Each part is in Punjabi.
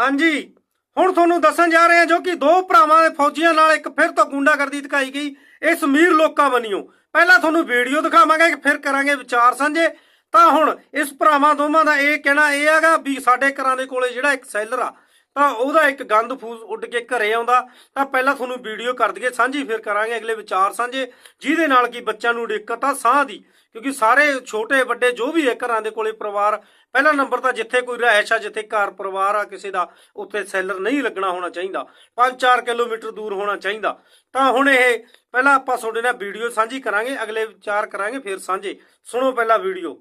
ਹਾਂਜੀ। ਹੁਣ ਤੁਹਾਨੂੰ ਦੱਸਣ ਜਾ ਰਹੇ ਹਾਂ ਜੋ ਕਿ ਦੋ ਭਰਾਵਾਂ ਦੇ ਫੌਜੀਆਂ ਨਾਲ ਇੱਕ ਫਿਰ ਤੋਂ ਗੁੰਡਾਗਰਦੀ ਦਿਖਾਈ ਗਈ। ਇਹ ਸਮੀਰ ਲੋਕਾਂ ਵੱਲੋਂ। ਪਹਿਲਾਂ ਤੁਹਾਨੂੰ ਵੀਡੀਓ ਦਿਖਾਵਾਂਗੇ ਫਿਰ ਕਰਾਂਗੇ ਵਿਚਾਰ ਸਾਂਝੇ। ਤਾਂ ਹੁਣ ਇਸ ਭਰਾਵਾਂ ਦੋਵਾਂ ਦਾ ਇਹ ਕਹਿਣਾ ਇਹ ਹੈਗਾ ਵੀ ਸਾਡੇ ਘਰਾਂ ਦੇ ਕੋਲੇ ਜਿਹੜਾ ਇੱਕ ਸੈਲਰ ਆ, ਤਾਂ ਉਹਦਾ ਇੱਕ ਗੰਦ ਫੂਸ ਉੱਡ ਕੇ ਘਰੇ ਆਉਂਦਾ। ਤਾਂ ਪਹਿਲਾਂ ਤੁਹਾਨੂੰ ਵੀਡੀਓ ਕਰ ਦਈਏ ਸਾਂਝੀ, ਫਿਰ ਕਰਾਂਗੇ ਅਗਲੇ ਵਿਚਾਰ ਸਾਂਝੇ। ਜਿਹਦੇ ਨਾਲ ਕਿ ਬੱਚਿਆਂ ਨੂੰ ਦਿੱਕਤ ਆ, ਸਾਹ ਦੀ। ਕਿਉਂਕਿ ਸਾਰੇ ਛੋਟੇ ਵੱਡੇ ਜੋ ਵੀ ਹੈ ਘਰਾਂ ਦੇ ਕੋਲੇ ਪਰਿਵਾਰ ਪਹਿਲਾ ਨੰਬਰ ਤਾਂ ਜਿੱਥੇ ਕੋਈ ਰਹਿائش ਜਿੱਥੇ ਘਰ ਪਰਿਵਾਰ ਆ, ਕਿਸੇ ਦਾ, ਉੱਥੇ ਸੈਲਰ ਨਹੀਂ ਲੱਗਣਾ ਹੋਣਾ ਚਾਹੀਦਾ। 5-4 ਕਿਲੋਮੀਟਰ ਦੂਰ ਹੋਣਾ ਚਾਹੀਦਾ। ਤਾਂ ਹੁਣ ਇਹ, ਪਹਿਲਾਂ ਆਪਾਂ ਤੁਹਾਡੇ ਨਾਲ ਵੀਡੀਓ ਸਾਂਝੀ ਕਰਾਂਗੇ, ਅਗਲੇ ਵਿਚਾਰ ਕਰਾਂਗੇ, ਫਿਰ ਸਾਂਝੇ। ਸੁਣੋ ਪਹਿਲਾਂ ਵੀਡੀਓ।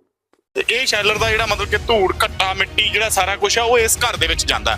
ਇਹ ਸ਼ੈਲਰ ਦਾ ਜਿਹੜਾ ਮਤਲਬ ਕਿ ਧੂੜ ਘੱਟਾ ਮਿੱਟੀ, ਜਿਹੜਾ ਸਾਰਾ ਕੁਝ ਆ, ਉਹ ਇਸ ਘਰ ਦੇ ਵਿੱਚ ਜਾਂਦਾ।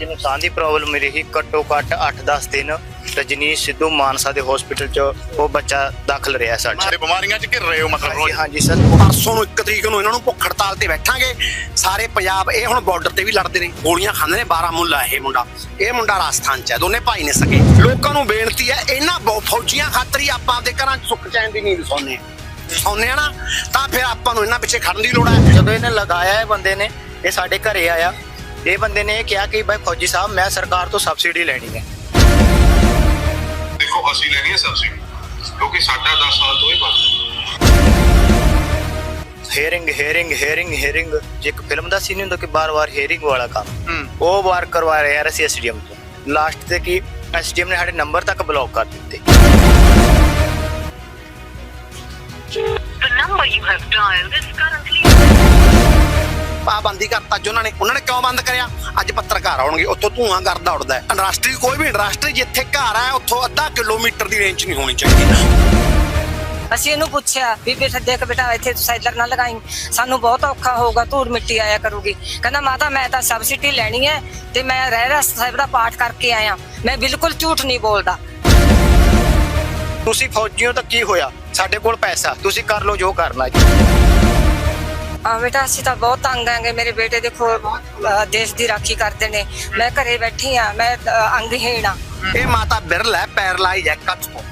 ਹੈ। ਜਿਹਨੂੰ ਸਾਹ ਦੀ ਪ੍ਰੋਬਲਮ ਰਹੀ ਘੱਟੋ ਘੱਟ 8-10 ਦਿਨ ਰਜਨੀਸ਼ ਸਿੱਧੂ ਮਾਨਸਾ ਦੇ ਹਸਪੀਟਲ 'ਚ ਉਹ ਬੱਚਾ ਦਾਖਲ ਰਿਹਾ ਸਾਡਾ ਤੇ ਬਿਮਾਰੀਆਂ 'ਚ ਘਿਰ ਰਹੇ ਹੋ ਮਤਲਬ ਹਾਂਜੀ ਰੋਜ਼? ਹਾਂਜੀ ਸਰ। ਪਰਸੋਂ ਨੂੰ 1 ਤਰੀਕ ਨੂੰ ਇਹਨਾਂ ਨੂੰ ਭੁੱਖ ਹੜਤਾਲ ਤੇ ਬੈਠਾਂਗੇ। ਸਾਰੇ ਪੰਜਾਬ ਇਹ ਹੁਣ ਬਾਰਡਰ ਤੇ ਵੀ ਲੜਦੇ ਨੇ। ਗੋਲੀਆਂ ਖਾਂਦੇ ਨੇ 12 ਮੁੱਲਾ ਇਹ ਮੁੰਡਾ। ਇਹ ਮੁੰਡਾ ਰਾਜਸਥਾਨ ਚ ਹੈ ਦੋਨੇ ਭਾਈ ਨੇ ਸਕੇ। ਲੋਕਾਂ ਨੂੰ ਬੇਨਤੀ ਹੈ ਇਹਨਾਂ ਬਹੁ- ਫੌਜੀਆਂ ਖਾਤਰ ਹੀ ਆਪਾਂ ਆਪਦੇ ਘਰਾਂ 'ਚ ਸੁੱਖ ਚੈਨ ਦੀ ਨੀਂਦ ਸੌਂਦੇ ਹਾਂ। ਸੌਂਦੇ ਆ ਨਾ ਤਾਂ ਫਿਰ ਆਪਾਂ ਨੂੰ ਇਹਨਾਂ ਪਿੱਛੇ ਖੜਨ ਦੀ ਲੋੜ ਹੈ। ਜਦੋਂ ਇਹਨੇ ਲਗਾਇਆ ਇਹ ਬੰਦੇ ਨੇ ਇਹ ਸਾਡੇ ਘਰੇ ਆਇਆ। ਇਹ ਬੰਦੇ ਨੇ ਇਹ ਕਿਹਾ ਕਿ ਭਾਈ ਫੌਜੀ ਸਾਹਿਬ ਮੈਂ ਸਰਕਾਰ ਤੋਂ ਸਬਸਿਡੀ ਲੈਣੀ ਹੈ। ਦੇਖੋ ਅਸੀਂ ਲੈਣੀ ਹੈ ਸਬਸਿਡੀ ਕਿਉਂਕਿ ਸਾਡਾ 10 ਸਾਲ ਤੋਂ ਇਹ ਬੰਦ ਹੈ। ਹੇਰਿੰਗ ਹੇਰਿੰਗ ਹੇਰਿੰਗ ਹੇਰਿੰਗ ਜੇ ਇੱਕ ਫਿਲਮ ਦਾ ਸੀਨ ਹੁੰਦਾ ਕਿ ਬਾਰ-ਬਾਰ ਹੇਰਿੰਗ ਵਾਲਾ ਕੰਮ ਉਹ ਵਾਰ ਕਰਵਾ ਰਿਹਾ ਸੀ ਐਸਡੀਐਮ ਤੋਂ। ਲਾਸਟ ਤੇ ਕੀ ਐਸਡੀਐਮ ਨੇ ਸਾਡੇ ਨੰਬਰ ਤੱਕ ਬਲੌਕ ਕਰ ਦਿੱਤੇ। The number you have dialed ਪਾਬੰਦੀ ਕਰਤਾ ਅੱਜ ਉਹਨਾਂ ਨੇ। ਉਹਨਾਂ ਨੇ ਕਿਉਂ ਬੰਦ ਕਰਿਆ? ਅੱਜ ਪੱਤਰਕਾਰ ਆਉਣਗੇ ਉੱਥੋਂ ਧੂਆਂ ਕਰਦਾ ਉੱਡਦਾ ਹੈ। ਇੰਡਸਟਰੀ ਕੋਈ ਵੀ ਇੰਡਸਟਰੀ ਜਿੱਥੇ ਘਰ ਹੈ ਉੱਥੋਂ ਅੱਧਾ ਕਿਲੋਮੀਟਰ ਦੀ ਰੇਂਜ ਨਹੀਂ ਹੋਣੀ ਚਾਹੀਦੀ। ਅਸੀਂ ਇਹਨੂੰ ਪੁੱਛਿਆ ਵੀ ਬੇਟਾ ਦੇਖ ਬੇਟਾ ਇੱਥੇ ਤੂੰ ਸੈਲਰ ਨਾ ਲਗਾਈ। ਸਾਨੂੰ ਬਹੁਤ ਔਖਾ ਹੋਊਗਾ ਧੂੜ ਮਿੱਟੀ ਆਇਆ ਕਰੂਗੀ। ਕਹਿੰਦਾ ਮਾਤਾ ਮੈਂ ਤਾਂ ਸਬਸਿਡੀ ਲੈਣੀ ਹੈ ਤੇ ਮੈਂ ਰਹਿ ਰਸ ਸਾਹਿਬ ਦਾ ਪਾਠ ਕਰਕੇ ਆਇਆ। ਮੈਂ ਬਿਲਕੁਲ ਝੂਠ ਨਹੀਂ ਬੋਲਦਾ। ਤੁਸੀਂ ਫੌਜੀਓ ਤਾਂ ਕੀ ਹੋਇਆ? ਸਾਡੇ ਕੋਲ ਪੈਸਾ ਤੁਸੀਂ ਕਰ ਲਓ ਜੋ ਕਰਨਾ ਜੀ ਆ ਬੇਟਾ ਅਸੀਂ ਤਾਂ ਬਹੁਤ ਤੰਗ ਆਂਗੇ ਮੇਰੇ ਬੇਟੇ ਦੇਖੋ ਅਹ ਦੇਸ਼ ਦੀ ਰਾਖੀ ਕਰਦੇ ਨੇ। ਮੈਂ ਘਰੇ ਬੈਠੀ ਆ ਮੈਂ ਅਹ ਅੰਗਹੀਣ ਆ। ਇਹ ਮਾਤਾ ਬਿਰਲ ਹੈ ਪੈਰਲਾਈਜ਼ ਹੈ ਕੱਚ ਤੋਂ।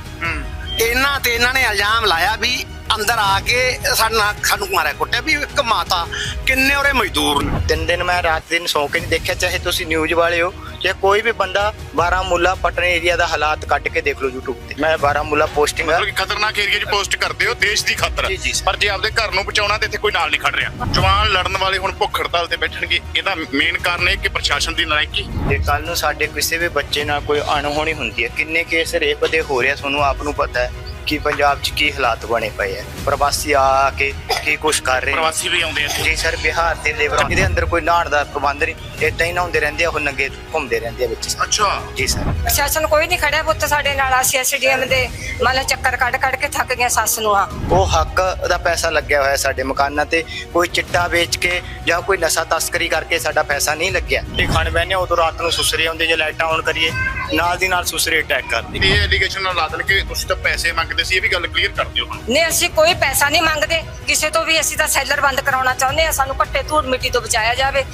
ਇਹਨਾਂ ਤੇ ਇਹਨਾਂ ਨੇ ਇਲਜ਼ਾਮ ਲਾਇਆ ਵੀ ਅੰਦਰ ਆ ਕੇ ਸਾਡਾ ਸਾਨੂੰ ਮਾਰਿਆ ਕੁੱਟਿਆ ਵੀ ਇੱਕ ਮਾਤਾ ਕਿੰਨੇ ਉਹਰੇ ਮਜ਼ਦੂਰ ਨੇ। ਤਿੰਨ ਦਿਨ ਮੈਂ ਰਾਤ ਦਿਨ ਸੌ ਕੇ ਨਹੀਂ ਦੇਖਿਆ ਚਾਹੇ ਤੁਸੀਂ ਨਿਊਜ਼ ਵਾਲੇ ਹੋ। ਚਾਹੇ ਕੋਈ ਵੀ ਬੰਦਾ ਬਾਰਾਮੂਲਾ ਪਟਨੇ ਏਰੀਆ ਦਾ ਹਾਲਾਤ ਕੱਢ ਕੇ ਦੇਖ ਲਓ YouTube ਤੇ। ਮੈਂ ਬਾਰਾਮੂਲਾ ਪੋਸਟਿੰਗ ਮਤਲਬ ਕਿ ਖਤਰਨਾਕ ਏਰੀਆ 'ਚ ਪੋਸਟ ਕਰਦੇ ਹੋ ਦੇਸ਼ ਦੀ ਖਾਤਰ। ਜੀ, ਜੀ, ਸਰ। ਪਰ ਜੇ ਆਪਦੇ ਘਰ ਨੂੰ ਬਚਾਉਣਾ ਤੇ ਇੱਥੇ ਕੋਈ ਨਾਲ ਨਹੀਂ ਖੜ ਰਿਹਾ। ਜਵਾਨ ਲੜਨ ਵਾਲੇ ਹੁਣ ਭੁੱਖ ਹੜਤਾਲ ਤੇ ਬੈਠਣਗੇ। ਇਹਦਾ ਮੇਨ ਕਾਰਨ ਇਹ ਕਿ ਪ੍ਰਸ਼ਾਸਨ ਦੀ ਨਲਾਇਕੀ ਜੇ ਕੱਲ ਨੂੰ ਸਾਡੇ ਕਿਸੇ ਵੀ ਬੱਚੇ ਨਾਲ ਕੋਈ ਅਣਹੋਣੀ ਹੁੰਦੀ ਹੈ ਕਿੰਨੇ ਕੇਸ ਰੇਪ ਦੇ ਹੋ ਰਿਹਾ ਤੁਹਾਨੂੰ ਆਪ ਨੂੰ ਪਤਾ ਹੈ। ਕਿ ਪੰਜਾਬ 'ਚ ਕੀ ਹਾਲਾਤ ਬਣੇ ਪਏ ਹੈ ਪ੍ਰਵਾਸੀ ਆ ਕੇ ਕੀ ਕੁਛ ਕਰ ਰਹੇ। ਪ੍ਰਵਾਸੀ ਵੀ ਆਉਂਦੇ ਇੱਥੇ। ਜੀ ਸਰ ਬਿਹਾਰ ਦੇ ਲੇਬਰ ਇਹਦੇ ਅੰਦਰ ਕੋਈ ਨਹਾਉਣ ਦਾ ਪ੍ਰਬੰਧ ਨਹੀਂ ਏਦਾਂ ਹੀ ਨਹਾਉਂਦੇ ਰਹਿੰਦੇ ਆ ਉਹ ਨੰਗੇ ਘੁੰਮਦੇ ਰਹਿੰਦੇ ਆ ਵਿੱਚ। ਅੱਛਾ। ਜੀ ਸਰ। ਪ੍ਰਸ਼ਾਸਨ ਕੋਈ ਨਹੀਂ ਖੜਿਆ ਪੁੱਤ ਸਾਡੇ ਨਾਲ ਅਸੀਂ ਐਸਡੀਐਮ ਦੇ ਮੰਨ ਲਾ ਚੱਕਰ ਕੱਢ ਕੱਢ ਕੇ ਥੱਕ ਗਏ ਸੱਸ ਨੂੰ ਆ। ਉਹ ਹੱਕ ਦਾ ਪੈਸਾ ਲੱਗਿਆ ਹੋਇਆ ਸਾਡੇ ਮਕਾਨਾਂ ਤੇ ਕੋਈ ਚਿੱਟਾ ਵੇਚ ਕੇ ਜਾਂ ਕੋਈ ਨਸ਼ਾ ਤਸਕਰੀ ਕਰਕੇ ਸਾਡਾ ਪੈਸਾ ਨਹੀਂ ਲੱਗਿਆ। ਇਹ ਖਾਣ ਬਹਿਨੇ ਉਦੋਂ ਰਾਤ ਨੂੰ ਸੁਸਰੇ ਆਉਂਦੇ ਜੇ ਲਾਈਟਾਂ ਆਨ ਕਰੀਏ ਨਾਲ ਦੀ ਨਾਲ ਸੁਸਰੇ ਅਟੈਕ ਕਰਦੇ। ਇਹ ਐਲੀਗੇਸ਼ਨ ਨਾਲ ਲਾ ਦੇਣ ਕਿ ਤੁਸੀਂ ਤਾਂ ਪੈਸੇ ਮੰਗਦੇ ਸੀ ਇਹ ਵੀ ਗੱਲ ਕਲੀਅਰ ਕਰ ਦਿਓ ਹੁਣ। ਨੇ ਅਸੀਂ ਕੋਈ ਪੈਸਾ ਨਹੀਂ ਮੰਗਦੇ। ਕਿਸੇ ਤੋਂ ਵੀ ਅਸੀਂ ਤਾਂ ਸੈਲਰ ਬੰਦ ਕਰਾਉਣਾ ਚਾਹੁੰਦੇ ਆ ਸਾਨੂੰ ਘੱਟੇ ਧੂੜ ਮਿੱਟੀ ਤੋਂ ਬਚਾਇਆ ਜਾਵੇ।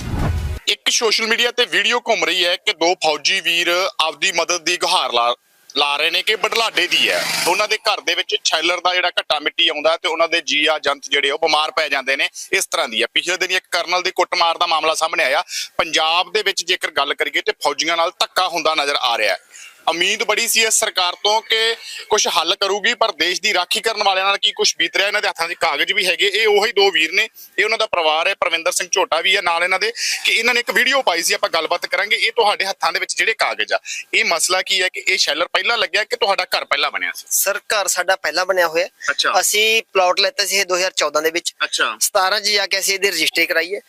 ਇੱਕ ਸੋਸ਼ਲ ਮੀਡੀਆ ਤੇ ਵੀਡੀਓ ਘੁੰਮ ਰਹੀ ਹੈ ਕਿ ਦੋ ਫੌਜੀ ਵੀਰ ਆਪਦੀ ਮਦਦ ਦੀ ਗੁਹਾਰ ਲਾ ਲਾ ਰਹੇ ਨੇ ਕਿ ਬਡਲਾਡੇ ਦੀ ਹੈ। ਉਹਨਾਂ ਦੇ ਘਰ ਦੇ ਵਿੱਚ ਛੈਲਰ ਦਾ ਜਿਹੜਾ ਘੱਟਾ ਮਿੱਟੀ ਆਉਂਦਾ ਤੇ ਉਹਨਾਂ ਦੇ ਜੀਆ ਜੰਤ ਜਿਹੜੇ ਉਹ ਬਿਮਾਰ ਪੈ ਜਾਂਦੇ ਨੇ। ਇਸ ਤਰ੍ਹਾਂ ਦੀ ਹੈ। ਪਿਛਲੇ ਦਿਨ ਇੱਕ ਕਰਨਲ ਦੀ ਕੁੱਟਮਾਰ ਦਾ ਮਾਮਲਾ ਸਾਹਮਣੇ ਆਇਆ। ਪੰਜਾਬ ਦੇ ਵਿੱਚ ਜੇਕਰ ਗੱਲ ਕਰੀਏ ਤੇ ਫੌਜੀਆਂ ਨਾਲ ਧੱਕਾ ਹੁੰਦਾ ਨਜ਼ਰ ਆ ਰਿਹਾ ਹੈ। ਉਮੀਦ ਬੜੀ ਸੀ ਇਸ ਸਰਕਾਰ ਤੋਂ ਕਿ ਕੁਝ ਹੱਲ ਕਰੂਗੀ ਪਰ ਦੇਸ਼ ਦੀ ਰਾਖੀ ਕਰਨ ਵਾਲਿਆਂ ਨਾਲ ਕੀ ਕੁਝ ਬੀਤ ਰਿਹਾ? ਇਹਨਾਂ ਦੇ ਹੱਥਾਂ 'ਚ ਕਾਗਜ਼ ਵੀ ਹੈਗੇ। ਇਹ ਉਹੀ ਦੋ ਵੀਰ ਨੇ। ਇਹ ਉਹਨਾਂ ਦਾ ਪਰਿਵਾਰ ਹੈ ਪਰਵਿੰਦਰ ਸਿੰਘ ਝੋਟਾ ਵੀ ਹੈ ਨਾਲ ਇਹਨਾਂ ਦੇ ਕਿ ਇਹਨਾਂ ਨੇ ਇੱਕ ਵੀਡੀਓ ਪਾਈ ਸੀ ਆਪਾਂ ਗੱਲਬਾਤ ਕਰਾਂਗੇ। ਇਹ ਤੁਹਾਡੇ ਹੱਥਾਂ ਦੇ ਵਿੱਚ ਜਿਹੜੇ ਕਾਗਜ਼ ਆ ਇਹ ਮਸਲਾ ਕੀ ਹੈ ਕਿ ਇਹ ਸ਼ੈਲਰ ਪਹਿਲਾਂ ਲੱਗਿਆ ਕਿ ਤੁਹਾਡਾ ਘਰ ਪਹਿਲਾਂ ਬਣਿਆ ਸੀ? ਸਰ ਘਰ ਸਾਡਾ ਪਹਿਲਾਂ ਬਣਿਆ ਹੋਇਆ। ਅਸੀਂ ਪਲਾਟ ਲੈਤਾ ਸੀ ਇਹ 2014 ਦੇ ਵਿੱਚ। ਅੱਛਾ। 17 ਚ ਜਾ ਕੇ ਅਸੀਂ ਇਹਦੀ ਰਜਿਸਟਰੀ ਕਰਾਈ ਹੈ।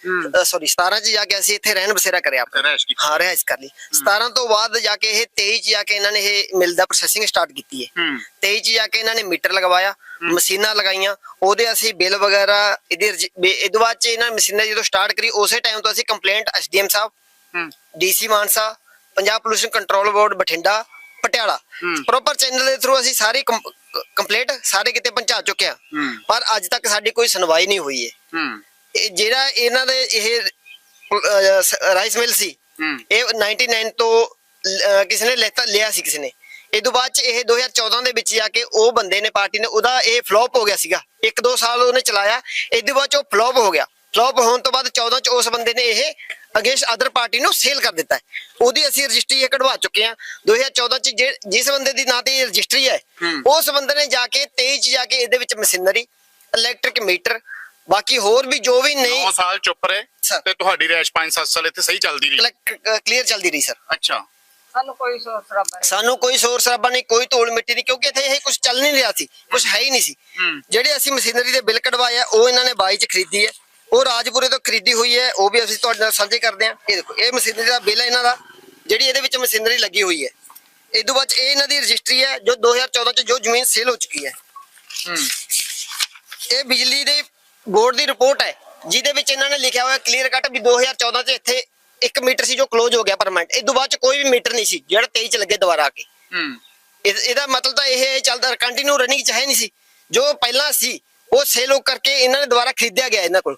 ਸੌਰੀ 17 ਚ ਜਾ ਕੇ ਅਸੀਂ ਇੱਥੇ ਰਹਿਣ ਬਸੇਰਾ ਕਰਿਆ। ਰਹਿਸ਼ ਹਾਂ ਰਿਹਾਇਸ਼ ਕਰ ਲਈ। 17 ਤੋਂ ਬਾਅਦ ਜਾ ਕੇ ਇਹ 23 ਚ ਜਾ ਕੇ ਇਹਨਾਂ ਨੇ ਇਹ ਮਿਲ ਦਾ ਪ੍ਰੋਸੈਸਿੰਗ ਸਟਾਰਟ ਕੀਤੀ ਹੈ ਹੂੰ। 23 ਚ ਜਾ ਕੇ ਇਹਨਾਂ ਨੇ ਮੀਟਰ ਲਗਵਾਇਆ ਮਸ਼ੀਨਾਂ ਲਗਾਈਆਂ ਉਹਦੇ ਅਸੀਂ ਬਿੱਲ ਵਗੈਰਾ ਇਹਦੇ ਰਜਿ- ਬੇ- ਇਹ ਤੋਂ ਬਾਅਦ ਚ ਇਹਨਾਂ ਮਸ਼ੀਨਾਂ ਜਦੋਂ ਸਟਾਰਟ ਕਰੀ ਉਸੇ ਟਾਈਮ ਤੋਂ ਅਸੀਂ ਕੰਪਲੇਂਟ ਐਸਡੀਐਮ ਸਾਹਿਬ DC Mansa Punjab pollution control board Bathinda Patiala. Proper channel ਦੇ ਥਰੂ ਅਸੀਂ ਸਾਰੀ ਕੰਪਲੀਟ ਸਾਰੇ ਕਿਤੇ ਪਹੁੰਚਾ ਚੁੱਕੇ ਹੂੰ। ਪਰ ਅੱਜ ਤੱਕ ਸਾਡੀ ਕੋਈ ਸੁਣਵਾਈ ਨਹੀਂ ਹੋਈ ਹੈ। ਜਿਹੜਾ ਇਹਨਾਂ ਦੇ ਇਹ ਰਾਈਸ ਮਿਲ ਸੀ। ਇਹ 99 ਤੋਂ ਕਿਸੇ ਨੇ ਲਿਆ ਸੀ ਕਿਸੇ ਨੇ। ਇਸ ਤੋਂ ਬਾਅਦ ਚ ਇਹ 2014 ਦੇ ਵਿੱਚ ਜਾ ਕੇ ਉਹ ਬੰਦੇ ਨੇ ਪਾਰਟੀ ਨੇ ਉਹਦਾ ਇਹ ਫਲॉप ਹੋ ਗਿਆ ਸੀਗਾ। 1-2 ਸਾਲ ਉਹਨੇ ਚਲਾਇਆ ਇਸ ਤੋਂ ਬਾਅਦ ਚ ਉਹ ਫਲॉप ਹੋ ਗਿਆ। ਫਲॉप ਹੋਣ ਤੋਂ ਬਾਅਦ 14 ਚ ਉਸ ਬੰਦੇ ਨੇ ਇਹ ਅਗੇਂਸਟ ਅਦਰ ਪਾਰਟੀ ਨੂੰ ਸੇਲ ਕਰ ਦਿੱਤਾ ਉਹਦੀ ਅਸੀਂ ਰਜਿਸਟਰੀ ਇਹ ਕਢਵਾ ਚੁੱਕੇ ਹਾਂ। 2014 ਚ ਜਿਸ ਬੰਦੇ ਦੀ ਨਾਂ ਤੇ ਇਹ ਰਜਿਸਟਰੀ ਹੈ ਉਸ ਬੰਦੇ ਨੇ ਜਾ ਕੇ 23 ਚ ਜਾ ਕੇ ਇਹਦੇ ਵਿੱਚ ਮਸ਼ੀਨਰੀ ਇਲੈਕਟ੍ਰਿਕ ਮੀਟਰ ਬਾਕੀ ਹੋਰ ਵੀ ਜੋ ਵੀ ਨਹੀਂ 9 ਸਾਲ ਚੁੱਪ ਰਹੇ ਤੇ ਤੁਹਾਡੀ ਰੈਸ਼ 5-7 ਸਾਲ ਇੱਥੇ ਸਹੀ ਚੱਲਦੀ ਰਹੀ? ਕਲੀਅਰ ਚੱਲਦੀ ਰਹੀ ਸਰ। ਅੱਛਾ। ਸਾਨੂੰ ਕੋਈ ਸੋਚ ਰੱਬ ਸਾਨੂੰ ਕੋਈ ਸ਼ੋਰ ਸ਼ਰਾਬਾ ਨਹੀਂ ਕੋਈ ਧੂਲ ਮਿੱਟੀ ਨਹੀਂ ਕਿਉਂਕਿ ਇੱਥੇ ਇਹ ਕੁਝ ਚੱਲ ਨਹੀਂ ਰਿਹਾ ਸੀ ਕੁਝ ਹੈ ਹੀ ਨਹੀਂ ਸੀ। ਜਿਹੜੇ ਅਸੀਂ ਮਸ਼ੀਨਰੀ ਦੇ ਬਿੱਲ ਕਢਵਾਏ ਆ ਉਹ ਇਹਨਾਂ ਨੇ ਬਾਈ ਚ ਖਰੀਦੀ ਹੈ। ਉਹ ਰਾਜਪੁਰੇ ਤੋਂ ਖਰੀਦੀ ਹੋਈ ਹੈ ਉਹ ਵੀ ਅਸੀਂ ਤੁਹਾਡੇ ਨਾਲ ਸਾਂਝੇ ਕਰਦੇ ਹਾਂ। ਇਹ ਦੇਖੋ ਇਹ ਮਸ਼ੀਨਰੀ ਦਾ ਬਿੱਲ ਹੈ ਇਹਨਾਂ ਦਾ ਜਿਹੜੀ ਇਹਦੇ ਵਿੱਚ ਮਸ਼ੀਨਰੀ ਲੱਗੀ ਹੋਈ ਹੈ। ਤੋਂ ਬਾਅਦ ਇਹ ਇਹਨਾਂ ਦੀ ਰਜਿਸਟਰੀ ਹੈ ਜੋ 2014 ਚ ਜੋ ਜ਼ਮੀਨ ਸੇਲ ਹੋ ਚੁੱਕੀ ਹੈ। ਇਹ ਬਿਜਲੀ ਦੇ ਬੋਰਡ ਦੀ ਰਿਪੋਰਟ ਹੈ ਜਿਹਦੇ ਵਿੱਚ ਇਹਨਾਂ ਨੇ ਲਿਖਿਆ ਹੋਇਆ ਕਲੀਅਰ ਕੱਟ ਵੀ 2014 ਚ ਇੱਥੇ ਇੱਕ ਮੀਟਰ ਸੀ ਜੋ ਕਲੋਜ਼ ਹੋ ਗਿਆ ਪਰਮਾਨੈਂਟ ਇਹ ਤੋਂ ਬਾਅਦ ਚ ਕੋਈ ਵੀ ਮੀਟਰ ਨਹੀਂ ਸੀ ਜਿਹੜਾ 23 ਚ ਲੱਗੇ ਦੁਬਾਰਾ ਆ ਕੇ। ਇਹ- ਇਹਦਾ ਮਤਲਬ ਤਾਂ ਇਹ ਚੱਲਦਾ ਕੰਟੀਨਿਊ ਰਨਿੰਗ ਚ ਹੈ ਨਹੀਂ ਸੀ। ਜੋ ਪਹਿਲਾਂ ਸੀ ਉਹ ਸੇਲ ਹੋ ਕਰਕੇ ਇਹਨਾਂ ਨੇ ਦੁਬਾਰਾ ਖਰੀਦਿਆ ਗਿਆ ਇਹਨਾਂ ਕੋਲ।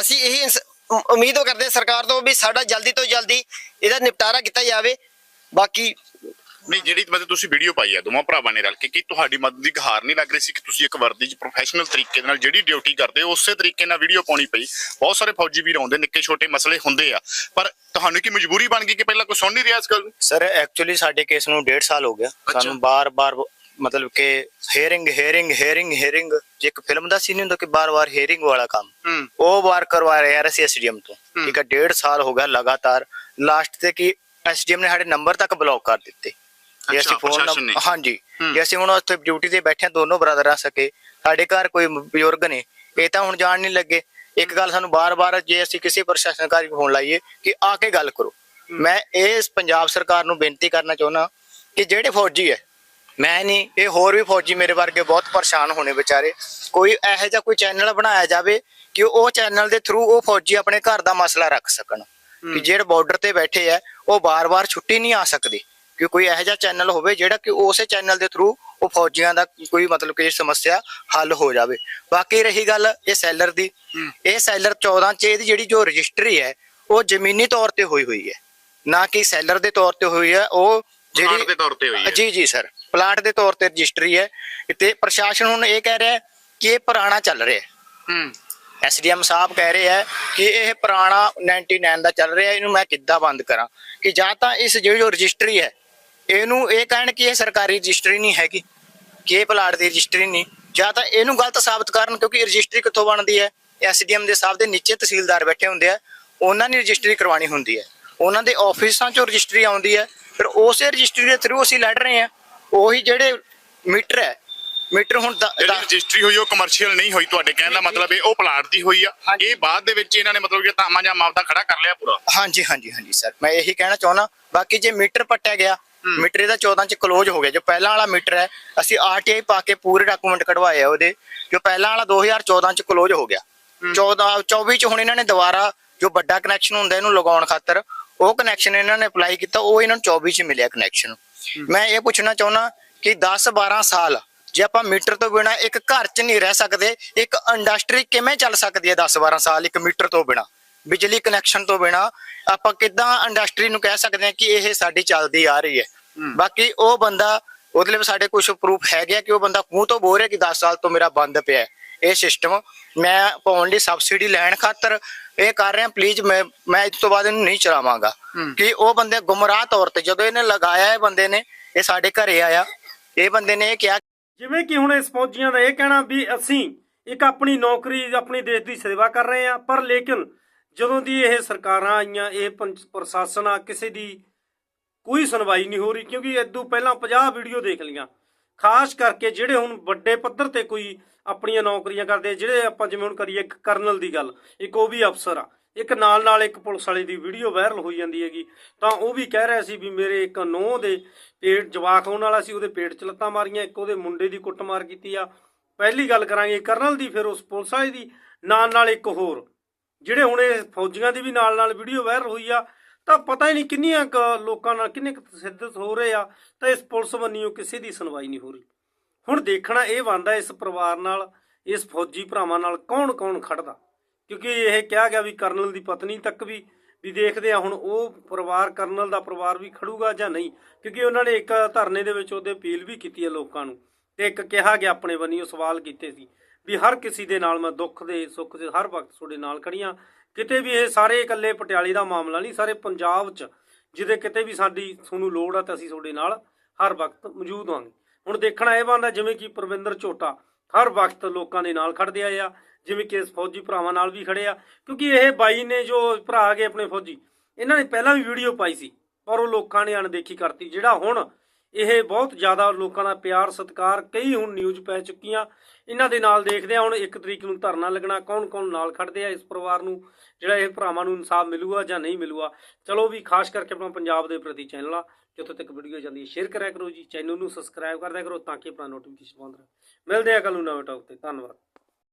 ਅਸੀਂ ਇਹੀ ਇੰਸ- ਉਮੀਦ ਕਰਦੇ ਹਾਂ ਸਰਕਾਰ ਤੋਂ ਵੀ ਸਾਡਾ ਜਲਦੀ ਤੋਂ ਜਲਦੀ ਇਹਦਾ ਨਿਪਟਾਰਾ ਕੀਤਾ ਜਾਵੇ। ਬਾਕੀ ਨਹੀਂ ਜਿਹੜੀ ਮਤਲਬ ਤੁਸੀਂ ਵੀਡੀਓ ਪਾਈ ਆ ਦੋਵਾਂ ਭਰਾਵਾਂ ਨੇ ਰਲ ਕੇ ਕਿ ਤੁਹਾਡੀ ਮਦਦ ਦੀ ਗੁਹਾਰ ਨਹੀਂ ਲੱਗ ਰਹੀ ਸੀ ਕਿ ਤੁਸੀਂ ਇੱਕ ਵਰਦੀ 'ਚ ਪ੍ਰੋਫੈਸ਼ਨਲ ਤਰੀਕੇ ਨਾਲ ਜਿਹੜੀ ਡਿਊਟੀ ਕਰਦੇ ਹੋ ਉਸੇ ਤਰੀਕੇ ਨਾਲ ਵੀਡੀਓ ਪਾਉਣੀ ਪਈ। ਬਹੁਤ ਸਾਰੇ ਫੌਜੀ ਵੀਰ ਆਉਂਦੇ ਨਿੱਕੇ ਛੋਟੇ ਮਸਲੇ ਹੁੰਦੇ ਆ। ਪਰ ਤੁਹਾਨੂੰ ਕੀ ਮਜਬੂਰੀ ਬਣ ਗਈ ਕਿ ਪਹਿਲਾਂ ਕੋਈ ਸੁਣ ਨਹੀਂ ਰਿਹਾ ਇਸ ਗੱਲ ਨੂੰ ਸਰ ਐਕਚੁਅਲੀ ਸਾਡੇ ਕੇਸ ਨੂੰ 1.5 ਸਾਲ ਹੋ ਗਿਆ। ਸਾਨੂੰ ਬਾਰ-ਬਾਰ ਮਤਲਬ ਕਿ ਹੀਅਰਿੰਗ ਹੀਅਰਿੰਗ ਹੀਅਰਿੰਗ ਹੀਅਰਿੰਗ ਜੇ ਇੱਕ ਫਿਲਮ ਦਾ ਸੀਨ ਹੁੰਦਾ ਕਿ ਬਾਰ-ਬਾਰ ਹੀਅਰਿੰਗ ਵਾਲਾ ਕੰਮ। ਉਹ ਵਾਰ ਕਰਵਾ ਰਹੇ ਯਾਰ ਅਸੀਂ ਐਸਡੀਐਮ ਤੋਂ। ਠੀਕ ਹੈ 1.5 ਸਾਲ ਹੋ ਗਿਆ ਲਗਾਤਾਰ। ਲਾਸਟ ਤੇ ਕਿ ਐਸਡੀਐਮ ਨੇ ਸਾਡੇ ਨੰਬਰ ਤੱਕ ਬਲੌਕ ਕਰ ਦਿੱਤੇ। ਜੇ ਅਸੀਂ ਫੋਨ। ਹਾਂਜੀ। ਜੇ ਅਸੀਂ ਹੁਣ ਉੱਥੇ ਡਿਊਟੀ ਤੇ ਬੈਠੇ ਦੋਨੋਂ ਬ੍ਰਦਰ ਆ ਸਕੇ ਸਾਡੇ ਘਰ ਕੋਈ ਬਜ਼ੁਰਗ ਨੇ ਇਹ ਤਾਂ ਹੁਣ ਜਾਣ ਨਹੀਂ ਲੱਗੇ। ਇੱਕ ਗੱਲ ਸਾਨੂੰ ਬਾਰ-ਬਾਰ ਜੇ ਅਸੀਂ ਕਿਸੇ ਪ੍ਰਸ਼ਾਸਨਕਾਰੀ ਨੂੰ ਫੋਨ ਲਾਈਏ ਕਿ ਆ ਕੇ ਗੱਲ ਕਰੋ। ਮੈਂ ਇਸ ਪੰਜਾਬ ਸਰਕਾਰ ਨੂੰ ਬੇਨਤੀ ਕਰਨਾ ਚਾਹੁੰਦਾ ਕਿ ਜਿਹੜੇ ਫੌਜੀ ਹੈ ਮੈਂ ਨਹੀਂ ਇਹ ਹੋਰ ਵੀ ਫੌਜੀ ਮੇਰੇ ਵਰਗੇ ਬਹੁਤ ਪਰੇਸ਼ਾਨ ਹੋਣੇ ਵਿਚਾਰੇ। ਕੋਈ ਇਹੋ ਜਿਹਾ ਕੋਈ ਚੈਨਲ ਬਣਾਇਆ ਜਾਵੇ ਕਿ ਉਹ ਚੈਨਲ ਦੇ ਥਰੂ ਉਹ ਫੌਜੀ ਆਪਣੇ ਘਰ ਦਾ ਮਸਲਾ ਰੱਖ ਸਕਣ। ਕਿ ਜਿਹੜੇ ਬਾਰਡਰ ਤੇ ਬੈਠੇ ਆ ਉਹ ਬਾਰ-ਬਾਰ ਛੁੱਟੀ ਨਹੀਂ ਆ ਸਕਦੇ। ਕਿ ਕੋਈ ਇਹੋ ਜਿਹਾ ਚੈਨਲ ਹੋਵੇ ਜਿਹੜਾ ਕਿ ਉਸੇ ਚੈਨਲ ਦੇ ਥਰੂ ਉਹ ਫੌਜੀਆਂ ਦਾ ਕੋਈ ਮਤਲਬ ਕਿ ਸਮੱਸਿਆ ਹੱਲ ਹੋ ਜਾਵੇ। ਬਾਕੀ ਰਹੀ ਗੱਲ ਇਹ ਸੈਲਰ ਦੀ। ਇਹ ਸੈਲਰ 14 ਚ ਇਹਦੀ ਜਿਹੜੀ ਜੋ ਰਜਿਸਟਰੀ ਹੈ ਉਹ ਜ਼ਮੀਨੀ ਤੌਰ ਤੇ ਹੋਈ ਹੋਈ ਹੈ। ਨਾ ਕਿ ਸੈਲਰ ਦੇ ਤੌਰ ਤੇ ਹੋਈ ਹੈ ਉਹ ਪਲਾਟ ਦੇ ਤੌਰ ਤੇ ਹੋਈ ਹੈ। ਜੀ ਜੀ ਸਰ ਪਲਾਟ ਦੇ ਤੌਰ ਤੇ ਰਜਿਸਟਰੀ ਹੈ। ਤੇ ਪ੍ਰਸ਼ਾਸਨ ਹੁਣ ਇਹ ਕਹਿ ਰਿਹਾ ਹੈ ਕਿ ਇਹ ਪੁਰਾਣਾ ਚੱਲ ਰਿਹਾ ਹੈ। ਹੂੰ। ਐਸਡੀਐਮ ਸਾਹਿਬ ਕਹਿ ਰਹੇ ਹੈ ਕਿ ਇਹ ਪੁਰਾਣਾ 99 ਦਾ ਚੱਲ ਰਿਹਾ ਇਹਨੂੰ ਮੈਂ ਕਿੱਦਾਂ ਬੰਦ ਕਰਾਂ? ਕਿ ਜਾਂ ਤਾਂ ਇਸ ਜਿਹੜੀ ਜੋ ਰਜਿਸਟਰੀ ਹੈ ਇਹਨੂੰ ਇਹ ਕਹਿਣ ਕਿ ਇਹ ਸਰਕਾਰੀ ਰਜਿਸਟਰੀ ਨਹੀਂ ਹੈਗੀ ਕਿ ਇਹ ਪਲਾਟ ਦੀ ਰਜਿਸਟਰੀ ਨਹੀਂ। ਜਾਂ ਤਾਂ ਇਹਨੂੰ ਗਲਤ ਸਾਬਤ ਕਰਨ ਕਿਉਂਕਿ ਰਜਿਸਟਰੀ ਕਿੱਥੋਂ ਬਣਦੀ ਹੈ? ਐਸਡੀਐਮ ਦੇ ਸਾਹਿਬ ਦੇ ਨੀਚੇ ਤਹਿਸੀਲਦਾਰ ਬੈਠੇ ਹੁੰਦੇ ਆ ਉਹਨਾਂ ਨੇ ਰਜਿਸਟਰੀ ਕਰਵਾਉਣੀ ਹੁੰਦੀ ਹੈ। ਉਹਨਾਂ ਦੇ ਆਫਿਸਾਂ ਚੋਂ ਰਜਿਸਟਰੀ ਆਉਂਦੀ ਹੈ। ਫਿਰ ਉਸੇ ਰਜਿਸਟਰੀ ਦੇ ਥਰੂ ਅਸੀਂ ਲੜ ਰਹੇ ਹਾਂ। ਉਹੀ ਜਿਹੜੇ ਮੀਟਰ ਹੈ ਮੀਟਰ ਹੁਣ ਰਜਿਸਟਰੀ ਹੋਈ ਉਹ ਕਮਰਸ਼ੀਅਲ ਨਹੀਂ ਹੋਈ ਤੁਹਾਡੇ ਕਹਿਣ ਦਾ ਮਤਲਬ ਇਹ ਉਹ ਪਲਾਟ ਦੀ ਹੋਈ ਆ। ਇਹ ਬਾਅਦ ਦੇ ਵਿੱਚ ਇਹਨਾਂ ਨੇ ਮਤਲਬ ਕਿ ਤਾਮਾ ਜਾਂ ਮਾਪਦਾ ਖੜਾ ਕਰ ਲਿਆ ਪੂਰਾ। ਹਾਂਜੀ ਹਾਂਜੀ ਹਾਂਜੀ ਸਰ। ਮੈਂ ਇਹੀ ਕਹਿਣਾ ਚਾਹੁੰਦਾ। ਬਾਕੀ ਜੇ ਮੀਟਰ ਪੱਟਿਆ ਗਿਆ ਮੀਟਰ ਇਹਦਾ 14 ਚ ਕਲੋਜ਼ ਹੋ ਗਿਆ। ਜੋ ਪਹਿਲਾਂ ਵਾਲਾ ਮੀਟਰ ਹੈ ਅਸੀਂ ਆਰਟੀਆਈ ਪਾ ਕੇ ਪੂਰੇ ਡਾਕੂਮੈਂਟ ਕਢਵਾਏ ਆ ਉਹਦੇ। ਜੋ ਪਹਿਲਾਂ ਵਾਲਾ 2014 ਚ ਕਲੋਜ਼ ਹੋ ਗਿਆ। 14 24 ਚ ਹੁਣ ਇਹਨਾਂ ਨੇ ਦੁਬਾਰਾ ਜੋ ਵੱਡਾ ਕਨੈਕਸ਼ਨ ਹੁੰਦਾ ਇਹਨੂੰ ਲਗਾਉਣ ਖਾਤਰ ਉਹ ਕਨੈਕਸ਼ਨ ਇਹਨਾਂ ਨੇ ਅਪਲਾਈ ਕੀਤਾ ਉਹ ਇਹਨਾਂ ਨੂੰ 24 ਚ ਮਿਲਿਆ ਕਨੈਕਸ਼ਨ ਮੈਂ ਇਹ ਪੁੱਛਣਾ ਚਾਹੁੰਦਾ ਕਿ 10 12 ਸਾਲ ਜੇ ਆਪਾਂ ਮੀਟਰ ਤੋਂ ਬਿਨਾ ਇੱਕ ਘਰ 'ਚ ਨਹੀਂ ਰਹਿ ਸਕਦੇ ਇੱਕ ਇੰਡਸਟਰੀ ਕਿਵੇਂ ਚੱਲ ਸਕਦੀ ਹੈ 10 12 ਸਾਲ ਇੱਕ ਮੀਟਰ ਤੋਂ ਬਿਨਾ? ਬਿਜਲੀ ਕਨੈਕਸ਼ਨ ਤੋਂ ਬਿਨਾ ਆਪਾਂ ਕਿੱਦਾਂ ਇੰਡਸਟਰੀ ਨੂੰ ਕਹਿ ਸਕਦੇ ਹਾਂ ਕਿ ਇਹ ਸਾਡੀ ਚੱਲਦੀ ਆ ਰਹੀ ਹੈ। ਬਾਕੀ ਉਹ ਬੰਦਾ ਉਹਦੇ ਲਈ ਸਾਡੇ ਕੁਝ ਪ੍ਰੂਫ ਹੈਗੇ ਆ ਕਿ ਉਹ ਬੰਦਾ ਮੂੰਹ ਤੋਂ ਬੋਲ ਰਿਹਾ ਕਿ 10 ਸਾਲ ਤੋਂ ਮੇਰਾ ਬੰਦ ਪਿਆ ਹੈ। ਇਹ ਸਿਸਟਮ ਮੈਂ ਪਾਉਣ ਲਈ ਸਬਸਿਡੀ ਲੈਣ ਖਾਤਰ ਇਹ ਕਰ ਰਿਹਾ ਪਲੀਜ਼ ਮੈਂ ਮੈਂ ਇਸ ਤੋਂ ਬਾਅਦ ਇਹਨੂੰ ਨਹੀਂ ਚਲਾਵਾਂਗਾ। ਕਿ ਉਹ ਬੰਦੇ ਗੁੰਮਰਾਹ ਤੌਰ ਤੇ ਜਦੋਂ ਇਹਨੇ ਲਗਾਇਆ ਇਹ ਬੰਦੇ ਨੇ ਇਹ ਸਾਡੇ ਘਰੇ ਆਇਆ। ਇਹ ਬੰਦੇ ਨੇ ਇਹ ਕਿਹਾ ਜਿਵੇਂ ਕਿ ਹੁਣ ਇਸ ਫੌਜੀਆਂ ਦਾ ਇਹ ਕਹਿਣਾ ਵੀ ਅਸੀਂ ਇੱਕ ਆਪਣੀ ਨੌਕਰੀ ਆਪਣੀ ਦੇਸ਼ ਦੀ ਸੇਵਾ ਕਰ ਰਹੇ ਹਾਂ ਪਰ ਲੇਕਿਨ ਜਦੋਂ ਦੀ ਇਹ ਸਰਕਾਰਾਂ ਆਈਆਂ, ਇਹ ਪੰਚ- ਪ੍ਰਸ਼ਾਸਨ ਆ, ਕਿਸੇ ਦੀ ਕੋਈ ਸੁਣਵਾਈ ਨਹੀਂ ਹੋ ਰਹੀ, ਕਿਉਂਕਿ ਇਦੋਂ ਪਹਿਲਾਂ 50 ਵੀਡੀਓ ਦੇਖ ਲੀਆਂ ਖਾਸ ਕਰਕੇ ਜਿਹੜੇ ਹੁਣ ਵੱਡੇ ਪੱਧਰ ਤੇ ਕੋਈ ਆਪਣੀਆਂ ਨੌਕਰੀਆਂ ਕਰਦੇ ਜਿਹੜੇ ਆਪਾਂ ਜਿਵੇਂ ਹੁਣ ਕਰੀਏ ਇੱਕ ਕਰਨਲ ਦੀ ਗੱਲ, ਇੱਕ ਉਹ ਵੀ ਅਫਸਰ ਆ। ਇੱਕ ਨਾਲ ਨਾਲ ਇੱਕ ਪੁਲਿਸ ਵਾਲੇ ਦੀ ਵੀਡੀਓ ਵਾਇਰਲ ਹੋਈ ਜਾਂਦੀ ਹੈਗੀ। ਤਾਂ ਉਹ ਵੀ ਕਹਿ ਰਿਹਾ ਸੀ ਵੀ ਮੇਰੇ ਇੱਕ ਨੋਹ ਦੇ ਪੇਟ ਜਵਾਕ ਹੋਣ ਵਾਲਾ ਸੀ, ਉਹਦੇ ਪੇਟ 'ਚ ਲੱਤਾਂ ਮਾਰੀਆਂ, ਇੱਕ ਉਹਦੇ ਮੁੰਡੇ ਦੀ ਕੁੱਟਮਾਰ ਕੀਤੀ ਆ। ਪਹਿਲੀ ਗੱਲ ਕਰਾਂਗੇ ਕਰਨਲ ਦੀ, ਫਿਰ ਉਸ ਪੁਲਿਸ ਵਾਲੇ ਦੀ ਨਾਲ ਨਾਲ ਇੱਕ ਹੋਰ। ਜਿਹੜੇ ਹੁਣ ਇਹ ਫੌਜੀਆਂ ਦੀ ਵੀ ਨਾਲ ਨਾਲ ਵੀਡੀਓ ਵਾਇਰਲ ਹੋਈ ਆ, ਤਾਂ ਪਤਾ ਹੀ ਨਹੀਂ ਕਿੰਨੀਆਂ ਕੁ ਲੋਕਾਂ ਨਾਲ ਕਿੰਨੇ ਕੁ ਤਸ਼ੱਦਦ ਹੋ ਰਹੇ ਆ, ਤਾਂ ਇਸ ਪੁਲਿਸ ਬੰਨਿਓ ਕਿਸੇ ਦੀ ਸੁਣਵਾਈ ਨਹੀਂ ਹੋ ਰਹੀ। ਹੁਣ ਦੇਖਣਾ ਇਹ ਬਣਦਾ ਇਸ ਪਰਿਵਾਰ ਨਾਲ, ਇਸ ਫੌਜੀ ਭਰਾਵਾਂ ਨਾਲ ਕੌਣ ਕੌਣ ਖੜਦਾ? ਕਿਉਂਕਿ ਇਹ ਕਿਹਾ ਗਿਆ ਵੀ ਕਰਨਲ ਦੀ ਪਤਨੀ ਤੱਕ ਵੀ ਵੀ ਦੇਖਦੇ ਆ ਹੁਣ ਉਹ ਪਰਿਵਾਰ, ਕਰਨਲ ਦਾ ਪਰਿਵਾਰ ਵੀ ਖੜੂਗਾ ਜਾਂ ਨਹੀਂ? ਕਿਉਂਕਿ ਉਹਨਾਂ ਨੇ ਇੱਕ ਧਰਨੇ ਦੇ ਵਿੱਚ ਉਹਦੇ ਅਪੀਲ ਵੀ ਕੀਤੀ ਹੈ ਲੋਕਾਂ ਨੂੰ, ਤੇ ਇੱਕ ਕਿਹਾ ਗਿਆ ਆਪਣੇ ਬੰਨਿਓ ਸਵਾਲ ਕੀਤੇ ਸੀ। ਵੀ ਹਰ ਕਿਸੇ ਦੇ ਨਾਲ ਮੈਂ ਦੁੱਖ ਦੇ, ਸੁੱਖ ਦੇ ਹਰ ਵਕਤ ਤੁਹਾਡੇ ਨਾਲ ਖੜੀਆਂ। ਕਿਤੇ ਵੀ ਇਹ ਸਾਰੇ ਇਕੱਲੇ ਪਟਿਆਲੇ ਦਾ ਮਾਮਲਾ ਨਹੀਂ, ਸਾਰੇ ਪੰਜਾਬ 'ਚ ਜਿਹਦੇ ਕਿਤੇ ਵੀ ਸਾਡੀ ਤੁਹਾਨੂੰ ਲੋੜ ਆ ਤਾਂ ਅਸੀਂ ਤੁਹਾਡੇ ਨਾਲ ਹਰ ਵਕਤ ਮੌਜੂਦ ਹੋਵਾਂਗੇ ਹੁਣ ਦੇਖਣਾ ਇਹ ਬੰਦਾ ਜਿਵੇਂ ਕਿ ਪ੍ਰਵਿੰਦਰ ਝੋਟਾ ਹਰ ਵਕਤ ਲੋਕਾਂ ਦੇ ਨਾਲ ਖੜਦੇ ਆਏ ਆ, ਜਿਵੇਂ ਕਿ ਫੌਜੀ ਭਰਾਵਾਂ ਨਾਲ ਵੀ ਖੜੇ ਆ। ਕਿਉਂਕਿ ਇਹ ਬਾਈ ਨੇ ਜੋ ਭਰਾ ਗਏ ਆਪਣੇ ਫੌਜੀ, ਇਹਨਾਂ ਨੇ ਪਹਿਲਾਂ ਵੀ ਵੀਡੀਓ ਪਾਈ ਸੀ, ਪਰ ਉਹ ਲੋਕਾਂ ਨੇ ਅਣਦੇਖੀ ਕਰਤੀ। ਜਿਹੜਾ ਹੁਣ ਇਹ ਬਹੁਤ ਜ਼ਿਆਦਾ ਲੋਕਾਂ ਦਾ ਪਿਆਰ, ਸਤਿਕਾਰ ਕਈ ਹੁਣ ਨਿਊਜ਼ ਪੈ ਚੁੱਕੀਆਂ। ਇਹਨਾਂ ਦੇ ਨਾਲ ਦੇਖਦੇ ਆ ਹੁਣ ਇੱਕ ਤਰੀਕ ਨੂੰ ਧਰਨਾ ਲੱਗਣਾ ਕੌਣ ਕੌਣ ਨਾਲ ਖੜਦੇ ਆ ਇਸ ਪਰਿਵਾਰ ਨੂੰ, ਜਿਹੜਾ ਇਹ ਭਰਾਵਾਂ ਨੂੰ ਇਨਸਾਫ ਮਿਲੂਗਾ ਜਾਂ ਨਹੀਂ ਮਿਲੂਗਾ। ਚਲੋ ਵੀ ਖਾਸ ਕਰਕੇ ਆਪਣਾ ਪੰਜਾਬ ਦੇ ਪ੍ਰਤੀ ਚੈਨਲ ਆ, ਜਿੱਥੋਂ ਤੱਕ ਵੀਡੀਓ ਜਾਂਦੀ ਹੈ ਸ਼ੇਅਰ ਕਰਿਆ ਕਰੋ ਜੀ ਚੈਨਲ ਨੂੰ ਸਬਸਕ੍ਰਾਈਬ ਕਰਦਿਆ ਕਰੋ ਤਾਂ ਕਿ ਆਪਣਾ ਨੋਟੀਫਿਕੇਸ਼ਨ ਬੰਦ ਰਹੇ। ਮਿਲਦੇ ਆ ਕੱਲ ਨੂੰ ਨਵੇਂ ਟੌਪ ਤੇ, ਧੰਨਵਾਦ।